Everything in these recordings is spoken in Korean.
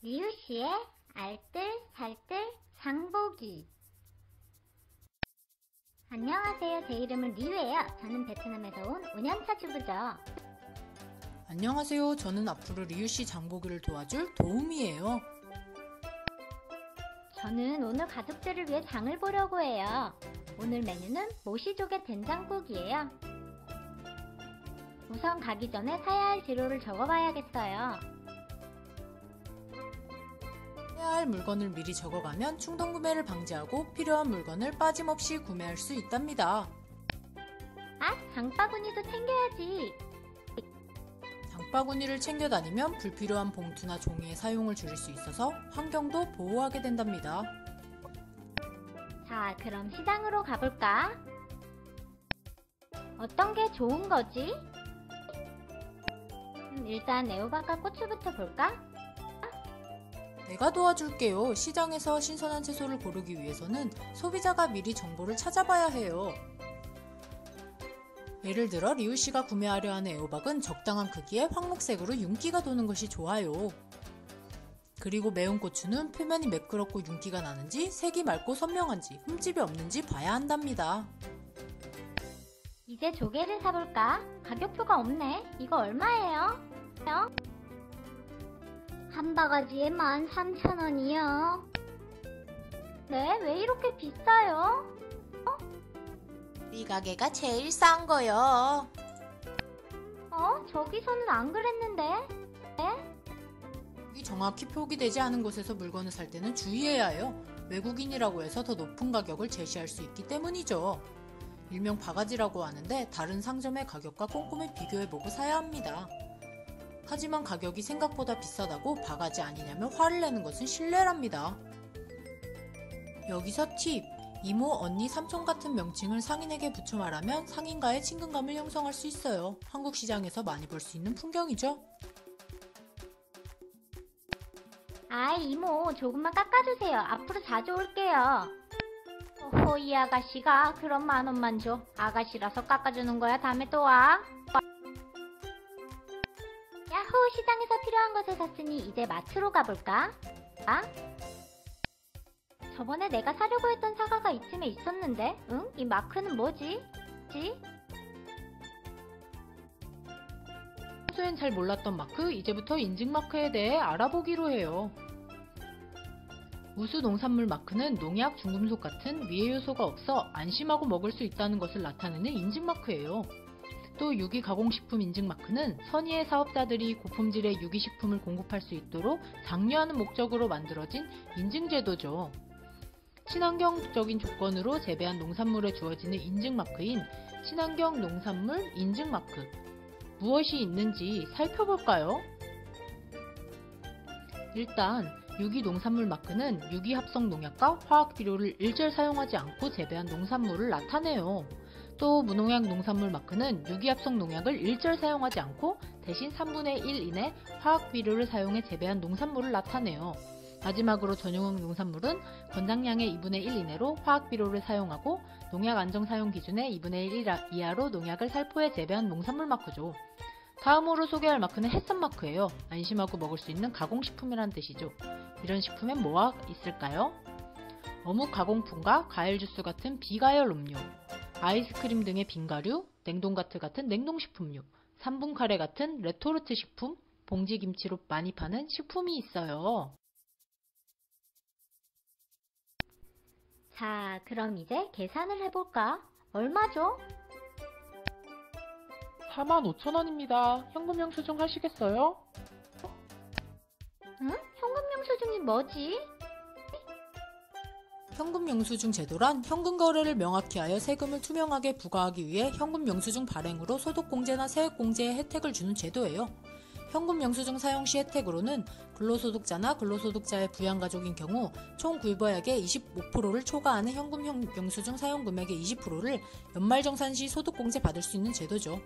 리우 씨의 알뜰 살뜰 장보기 안녕하세요. 제 이름은 리우예요. 저는 베트남에서 온 5년차 주부죠. 안녕하세요. 저는 앞으로 리우 씨 장보기를 도와줄 도움이에요. 저는 오늘 가족들을 위해 장을 보려고 해요. 오늘 메뉴는 모시족의 된장국이에요. 우선 가기 전에 사야 할 재료를 적어봐야겠어요. 해야 할 물건을 미리 적어가면 충동 구매를 방지하고 필요한 물건을 빠짐없이 구매할 수 있답니다. 아, 장바구니도 챙겨야지. 장바구니를 챙겨 다니면 불필요한 봉투나 종이의 사용을 줄일 수 있어서 환경도 보호하게 된답니다. 자, 그럼 시장으로 가볼까? 어떤 게 좋은 거지? 음, 일단 애호박과 고추부터 볼까? 내가 도와줄게요. 시장에서 신선한 채소를 고르기 위해서는 소비자가 미리 정보를 찾아봐야 해요. 예를 들어 리우 씨가 구매하려 하는 애호박은 적당한 크기의 황록색으로 윤기가 도는 것이 좋아요. 그리고 매운 고추는 표면이 매끄럽고 윤기가 나는지 색이 맑고 선명한지 흠집이 없는지 봐야 한답니다. 이제 조개를 사볼까? 가격표가 없네. 이거 얼마예요? 요? 한 바가지에 13,000원이요. 네, 왜 이렇게 비싸요? 이 가게가 제일 싼 거요. 어? 저기서는 안 그랬는데? 네? 이 정확히 표기되지 않은 곳에서 물건을 살 때는 주의해야 해요. 외국인이라고 해서 더 높은 가격을 제시할 수 있기 때문이죠. 일명 바가지라고 하는데 다른 상점의 가격과 꼼꼼히 비교해보고 사야 합니다. 하지만 가격이 생각보다 비싸다고 바가지 아니냐면 화를 내는 것은 신뢰랍니다. 여기서 팁! 이모, 언니, 삼촌 같은 명칭을 상인에게 붙여 말하면 상인과의 친근감을 형성할 수 있어요. 한국 시장에서 많이 볼 수 있는 풍경이죠. 아이, 이모, 조금만 깎아주세요. 앞으로 자주 올게요. 오호, 이 아가씨가 그럼 만 원만 줘. 아가씨라서 깎아주는 거야. 다음에 또 와. 야호, 시장에서 필요한 것을 샀으니 이제 마트로 가볼까? 아? 저번에 내가 사려고 했던 사과가 이쯤에 있었는데, 응? 이 마크는 뭐지? 지? 평소엔 잘 몰랐던 마크, 이제부터 인증 마크에 대해 알아보기로 해요. 우수 농산물 마크는 농약, 중금속 같은 위해 요소가 없어 안심하고 먹을 수 있다는 것을 나타내는 인증 마크예요. 또 유기 가공식품 인증 마크는 선의의 사업자들이 고품질의 유기식품을 공급할 수 있도록 장려하는 목적으로 만들어진 인증 제도죠. 친환경적인 조건으로 재배한 농산물에 주어지는 인증 마크인 친환경 농산물 인증 마크. 무엇이 있는지 살펴볼까요? 일단 유기 농산물 마크는 유기 합성 농약과 화학 비료를 일절 사용하지 않고 재배한 농산물을 나타내요. 또 무농약 농산물 마크는 유기 합성 농약을 일절 사용하지 않고 대신 3분의 1 이내 화학 비료를 사용해 재배한 농산물을 나타내요. 마지막으로 전용형 농산물은 권장량의 2분의 1 이내로 화학 비료를 사용하고 농약 안정 사용 기준의 2분의 1 이하로 농약을 살포해 재배한 농산물 마크죠. 다음으로 소개할 마크는 햇선 마크예요. 안심하고 먹을 수 있는 가공식품이란 뜻이죠. 이런 식품엔 뭐가 있을까요? 어묵 가공품과 과일 주스 같은 비가열 음료, 아이스크림 등의 빙가류, 냉동가트 같은 냉동식품류, 3분 카레 같은 레토르트 식품, 봉지 김치로 많이 파는 식품이 있어요. 자, 그럼 이제 계산을 해볼까? 얼마죠? 45,000원입니다. 현금 영수증 하시겠어요? 응? 현금 영수증이 뭐지? 현금 영수증 제도란 현금 거래를 명확히 하여 세금을 투명하게 부과하기 위해 현금 영수증 발행으로 소득공제나 세액공제에 혜택을 주는 제도예요. 현금 영수증 사용 시 혜택으로는 근로소득자나 근로소득자의 부양가족인 경우 총 구입액의 25%를 초과하는 현금 영수증 사용 금액의 20%를 연말정산 시 소득공제 받을 수 있는 제도죠.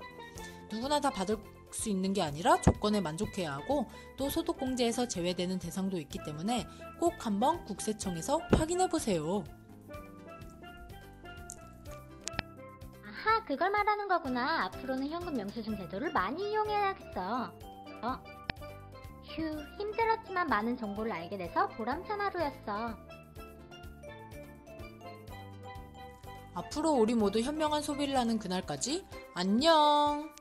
누구나 다 받을 수 있는 게 아니라 조건에 만족해야 하고 또 소득공제에서 제외되는 대상도 있기 때문에 꼭 한번 국세청에서 확인해 보세요. 아하, 그걸 말하는 거구나. 앞으로는 현금 영수증 제도를 많이 이용해야겠어. 어? 휴, 힘들었지만 많은 정보를 알게 돼서 보람찬 하루였어. 앞으로 우리 모두 현명한 소비를 하는 그날까지 안녕!